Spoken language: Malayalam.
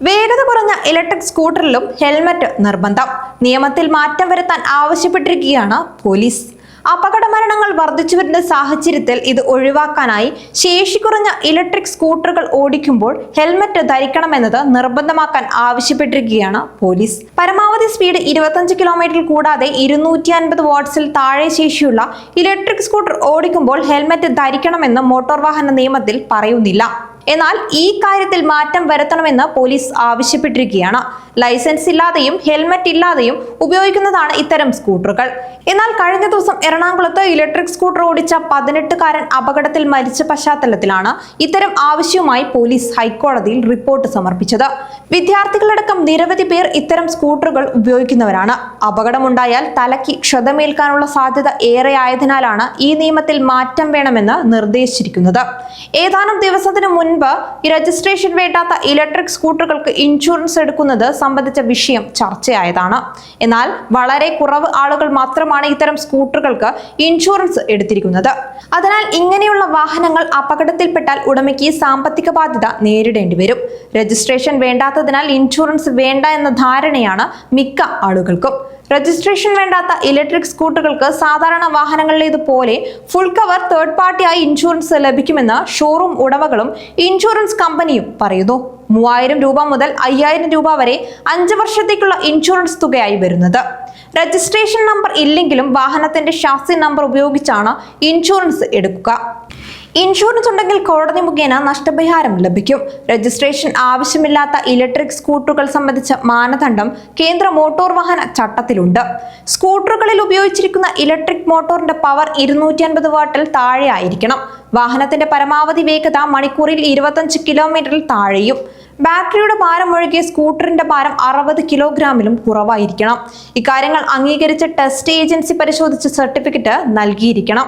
വേഗത കുറഞ്ഞ ഇലക്ട്രിക് സ്കൂട്ടറിലും ഹെൽമറ്റ് നിർബന്ധം. നിയമത്തിൽ മാറ്റം വരുത്താൻ ആവശ്യപ്പെട്ടിരിക്കുകയാണ് പോലീസ്. അപകട മരണങ്ങൾ വർദ്ധിച്ചു വരുന്ന സാഹചര്യത്തിൽ ഇത് ഒഴിവാക്കാനായി ശേഷി കുറഞ്ഞ ഇലക്ട്രിക് സ്കൂട്ടറുകൾ ഓടിക്കുമ്പോൾ ഹെൽമറ്റ് ധരിക്കണമെന്നത് നിർബന്ധമാക്കാൻ ആവശ്യപ്പെട്ടിരിക്കുകയാണ് പോലീസ്. പരമാവധി സ്പീഡ് ഇരുപത്തഞ്ച് കിലോമീറ്റർ കൂടാതെ ഇരുന്നൂറ്റി അൻപത് വാട്ട്സിൽ താഴെ ശേഷിയുള്ള ഇലക്ട്രിക് സ്കൂട്ടർ ഓടിക്കുമ്പോൾ ഹെൽമറ്റ് ധരിക്കണമെന്ന് മോട്ടോർ വാഹന നിയമത്തിൽ പറയുന്നില്ല. എന്നാൽ ഈ കാര്യത്തിൽ മാറ്റം വരുത്തണമെന്ന് പോലീസ് ആവശ്യപ്പെട്ടിരിക്കുകയാണ്. ലൈസൻസ് ഇല്ലാതെയും ഹെൽമറ്റ് ഇല്ലാതെയും ഉപയോഗിക്കുന്നതാണ് ഇത്തരം സ്കൂട്ടറുകൾ. എന്നാൽ കഴിഞ്ഞ ദിവസം എറണാകുളത്ത് ഇലക്ട്രിക് സ്കൂട്ടർ ഓടിച്ച പതിനെട്ടുകാരൻ അപകടത്തിൽ മരിച്ച പശ്ചാത്തലത്തിലാണ് ഇത്തരം ആവശ്യവുമായി പോലീസ് ഹൈക്കോടതിയിൽ റിപ്പോർട്ട് സമർപ്പിച്ചത്. വിദ്യാർത്ഥികളടക്കം നിരവധി പേർ ഇത്തരം സ്കൂട്ടറുകൾ ഉപയോഗിക്കുന്നവരാണ്. അപകടമുണ്ടായാൽ തലയ്ക്ക് ക്ഷതമേൽക്കാനുള്ള സാധ്യത ഏറെ ആയതിനാലാണ് ഈ നിയമത്തിൽ മാറ്റം വേണമെന്ന് നിർദ്ദേശിച്ചിരിക്കുന്നത്. ഏതാനും ദിവസത്തിനു മുൻപ് ഈ രജിസ്ട്രേഷൻ വേണ്ടാത്ത ഇലക്ട്രിക് സ്കൂട്ടറുകൾക്ക് ഇൻഷുറൻസ് എടുക്കുന്നത് സംബന്ധിച്ച വിഷയം ചർച്ചയായതാണ്. എന്നാൽ വളരെ കുറവ് ആളുകൾ മാത്രമാണ് ഇത്തരം സ്കൂട്ടറുകൾക്ക് ഇൻഷുറൻസ് എടുത്തിരിക്കുന്നത്. അതിനാൽ ഇങ്ങനെയുള്ള വാഹനങ്ങൾ അപകടത്തിൽപ്പെട്ടാൽ ഉടമയ്ക്ക് സാമ്പത്തിക ബാധ്യത നേരിടേണ്ടി വരും. രജിസ്ട്രേഷൻ വേണ്ടാത്തതിനാൽ ഇൻഷുറൻസ് വേണ്ട എന്ന ധാരണയാണ് മിക്ക ആളുകൾക്കും. രജിസ്ട്രേഷൻ വേണ്ടാത്ത ഇലക്ട്രിക് സ്കൂട്ടറുകൾക്ക് സാധാരണ വാഹനങ്ങളിലേതുപോലെ ഫുൾ കവർ തേർഡ് പാർട്ടിയായി ഇൻഷുറൻസ് ലഭിക്കുമെന്ന് ഷോറൂം ഉടമകളും ഇൻഷുറൻസ് കമ്പനിയും പറയുന്നു. മൂവായിരം രൂപ മുതൽ അയ്യായിരം രൂപ വരെ അഞ്ച് വർഷത്തേക്കുള്ള ഇൻഷുറൻസ് തുകയായി വരുന്നത്. രജിസ്ട്രേഷൻ നമ്പർ ഇല്ലെങ്കിലും വാഹനത്തിന്റെ ഷാസി നമ്പർ ഉപയോഗിച്ചാണ് ഇൻഷുറൻസ് എടുക്കുക. ഇൻഷുറൻസ് ഉണ്ടെങ്കിൽ കോടതി മുഖേന നഷ്ടപരിഹാരം ലഭിക്കും. രജിസ്ട്രേഷൻ ആവശ്യമില്ലാത്ത ഇലക്ട്രിക് സ്കൂട്ടറുകൾ സംബന്ധിച്ച മാനദണ്ഡം കേന്ദ്ര മോട്ടോർ വാഹന ചട്ടത്തിലുണ്ട്. സ്കൂട്ടറുകളിൽ ഉപയോഗിച്ചിരിക്കുന്ന ഇലക്ട്രിക് മോട്ടോറിന്റെ പവർ ഇരുന്നൂറ്റി അൻപത് വാട്ടിൽ താഴെ ആയിരിക്കണം വാഹനത്തിന്റെ പരമാവധി വേഗത മണിക്കൂറിൽ ഇരുപത്തഞ്ച് കിലോമീറ്ററിൽ താഴെയും. ബാറ്ററിയുടെ ഭാരം ഒഴികെ സ്കൂട്ടറിന്റെ ഭാരം അറുപത് കിലോഗ്രാമിലും കുറവായിരിക്കണം. ഇക്കാര്യങ്ങൾ അംഗീകരിച്ച് ടെസ്റ്റ് ഏജൻസി പരിശോധിച്ച് സർട്ടിഫിക്കറ്റ് നൽകിയിരിക്കണം.